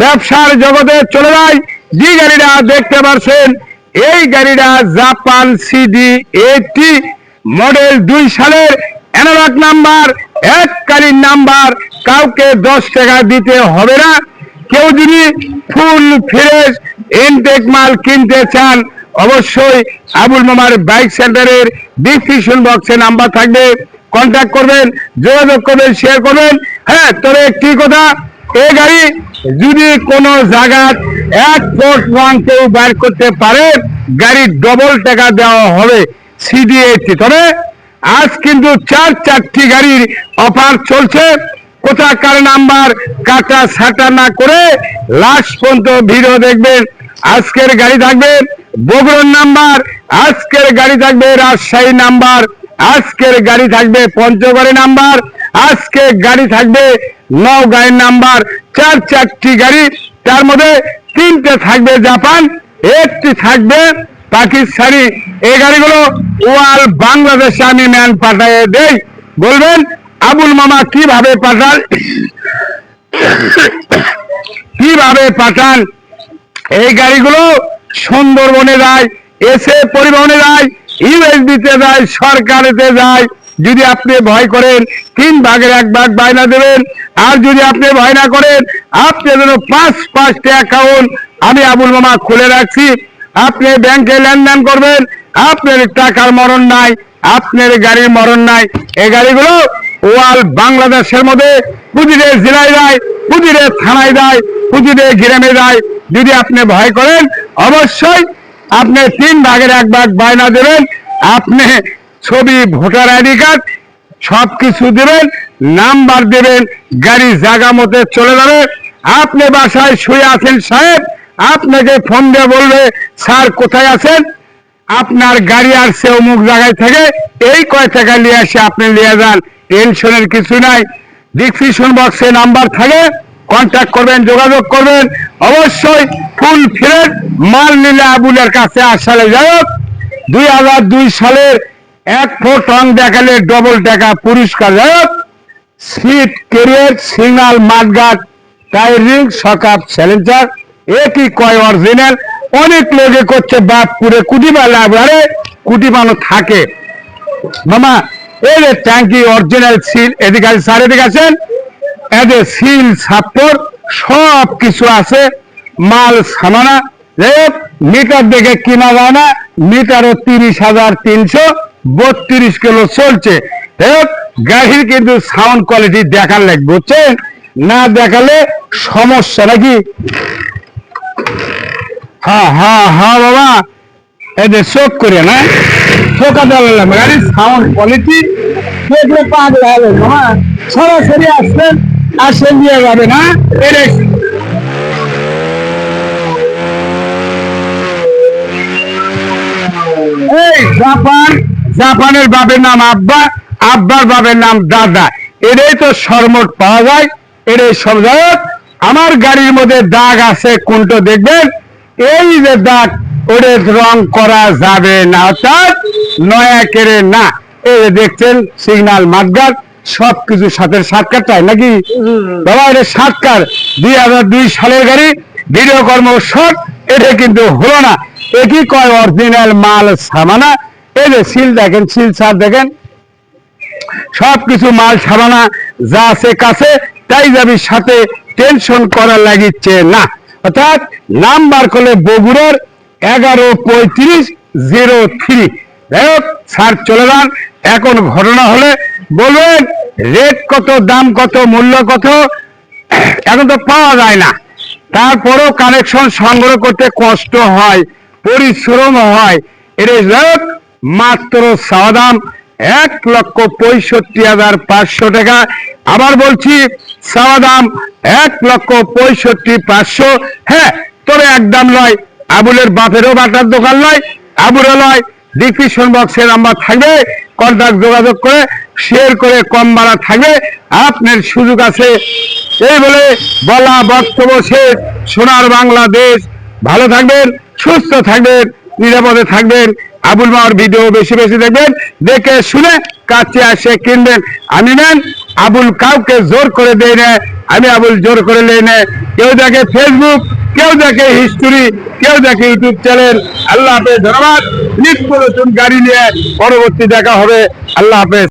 ব্যবসার জগতে চলে যায়। যে গাড়িটা দেখতে পাচ্ছেন এই গাড়িটা জাপান সিডি এইটি মডেল দুই সালের অ্যানালগ নাম্বার এক গাড়ির নাম্বার কাউকে দশ টাকা দিতে হবে না। কেউ যদি ফুল ফ্রেশ ইনটেক মাল কিনতে চান, অবশ্যই আবুল মামার বাইক সেন্টারের ডিসক্রিপশন বক্সে নাম্বার থাকবে। কন্ট্যাক্ট করবেন, যোগাযোগ করবেন শেয়ার করবেন। হ্যাঁ তবে একটি কথা এই গাড়ি যদি কোনো জায়গায় এক ফুট ওয়ান কেউ বাইর করতে পারে গাড়ির ডবল টাকা দেওয়া হবে সিডি এইটটি তবে আজ কিন্তু চার চারটি গাড়ির অফার চলছে। কোথাকার নাম্বার, কাটা ছাটা না করে লাস্ট পর্যন্ত ভিডিও দেখবেন। আজকের গাড়ি থাকবে বগুড়ার নাম্বার, আজকের গাড়ি থাকবে রাজশাহী নাম্বার। আজকের গাড়ি থাকবে পঞ্চগড়ের নাম্বার আজকে গাড়ি থাকবে নওগাঁয়ের নাম্বার। চার চারটি গাড়ি, তার মধ্যে তিনটে থাকবে জাপান, একটি থাকবে পাকিস্তানি। এই গাড়িগুলো ওয়াল বাংলাদেশে আমি ম্যান পাঠায় দেই। বলবেন, আবুল মামা কীভাবে পাঠান? কীভাবে পাঠান? এই গাড়িগুলো সুন্দরবনে যায়, এসে পরিবহনে যায় ইউএসবিতে যায়, সরকারেতে যায়। যদি আপনি ভয় করেন, তিন ভাগের এক ভাগ বায়না দেবেন। আর যদি আপনি ভয় না করেন আপনি যেন পাঁচ পাঁচটা অ্যাকাউন্ট আমি আবুল মামা খুলে রাখছি। আপনি ব্যাংকে লেনদেন করবেন, আপনার টাকার মরণ নাই, আপনার গাড়ির মরণ নাই। এই গাড়িগুলো ওয়াল বাংলাদেশের মধ্যে পুজিরে জেলায় যায় পুজিরে থানায় যায় পুজিরে গ্রামে যায় যদি আপনি ভয় করেন, অবশ্যই আপনি তিন ভাগের এক ভাগ বায়না দেবেন, আপনি ছবি, ভোটার আইডি কার্ড সব কিছু দেবেন, নাম্বার দেবেন, গাড়ি জায়গা মতে চলে যাবে। আপনি বাসায় শুয়ে আছেন সাহেব, আপনাকে ফোন দিয়ে বলবে, স্যার, কোথায় আছেন? আপনার গাড়ি আর সে অমুক জায়গায় থেকে এই কয় টাকা নিয়ে আসে আপনি নিয়ে যান। টেনশনের কিছু নাই। ডিসক্রিপশন বক্সে নাম্বার থাকে। কন্ট্যাক্ট করবেন, যোগাযোগ করবেন, অবশ্যই ফুল ফ্রেড মাল নিলে আবুলের কাছে আসালে যাই হোক, দুই হাজার দুই সালের এক ফুট রং দেখালে ডবল টাকা পুরস্কার। যাই হোক স্পিড কেরিয়ার সিগনাল, মাঠঘাট টায়ারিং সকাপ চ্যালেঞ্জার একই কয় অরিজিনাল অনেক লোকে করছে বাপপুরে কুটিবা লাভ আরে কুটিবানো থাকে। মামা, এই যে ট্যাঙ্কি অরিজিনাল সিল এদিকে স্যার এদিকে আছেন এদের সিল সাপ্পর সব কিছু আছে, মাল, সামানা। মিটার দেখে কিনা যায় না মিটারও তিরিশ হাজার তিনশো, বত্রিশ কিলো চলছে। গাড়ির কিন্তু সাউন্ড কোয়ালিটি দেখার লাগবে, বুঝছেন? না দেখালে সমস্যা নাকি? হ্যাঁ হ্যাঁ হ্যাঁ বাবা। এদের চোখ করে না, চোখা দিলাম গাড়ির সাউন্ড কোয়ালিটি দেখলে পাগল সরাসরি আসবেন আসলে নিয়ে যাবে না? এই জাপান, জাপানের বাপের নাম আব্বা, আব্বার বাপের নাম দাদা। এটাই তো সরমট পাওয়া যায় এটাই সব জায়গায়। আমার গাড়ির মধ্যে দাগ আছে, কোনটা দেখবেন? এই যে দাগ, ওদের রং করা যাবে না, অর্থাৎ নয়া কেড়ে না। এই দেখছেন, সিগনাল মাঠঘাট সবকিছু সাতকার চাই নাকি? বাবা, এটা সাতকার দুই হাজার দুই সালের গাড়ি, ভিডিও কর্ম শট এটা কিন্তু হলো না। একই কয় অরিজিনাল মাল সামানা এই যে সিল দেখেন সিল সার দেখেন। সবকিছু মাল সামানা যা আছে কাছে, তাই যাবি সাথে টেনশন করার লাগিচ্ছে না। অর্থাৎ নাম্বার করলে বগুড়ার এগারো পঁয়ত্রিশ জিরো থ্রি। যাই হোক স্যার চলে যান। এখন ঘটনা হলে বলবেন রেট কত, দাম কত, মূল্য কত? এখন তো পাওয়া যায় না। তারপরেও কানেকশন সংগ্রহ করতে কষ্ট হয়, পরিশ্রম হয়। এর মাত্র চাওয়া দাম এক লক্ষ পঁয়ষট্টি হাজার পাঁচশো টাকা। আবার বলছি চাওয়া দাম এক লক্ষ পঁয়ষট্টি পাঁচশো। হ্যাঁ তবে একদম নয়, আবুলের বাপেরও বাটার দোকান নয়, আবুরও নয়। ডিসক্রিপশন বক্সে নাম্বার থাকবে কন্ট্যাক্ট যোগাযোগ করে শেয়ার করে কম ভাড়া থাকবে, আপনার সুযোগ আছে। এই বলে বলা বক্তব্য শেষ। সোনার বাংলাদেশ। ভালো থাকবেন, সুস্থ থাকবেন, নিরাপদে থাকবেন। আবুল মাওয়ার ভিডিও বেশি বেশি দেখবেন, দেখে শুনে কাছে আসে কিনবেন। আমি নেন আবুল কাউকে জোর করে দেয় না, আমি আবুল জোর করে নেই না। কেউ দেখে ফেসবুক কেউ দেখে হিস্টোরি কেউ দেখে ইউটিউব চ্যানেল আল্লাহ হাফেজ, ধন্যবাদ। নিত্য নতুন গাড়ি নিয়ে পরবর্তী দেখা হবে। আল্লাহ হাফেজ।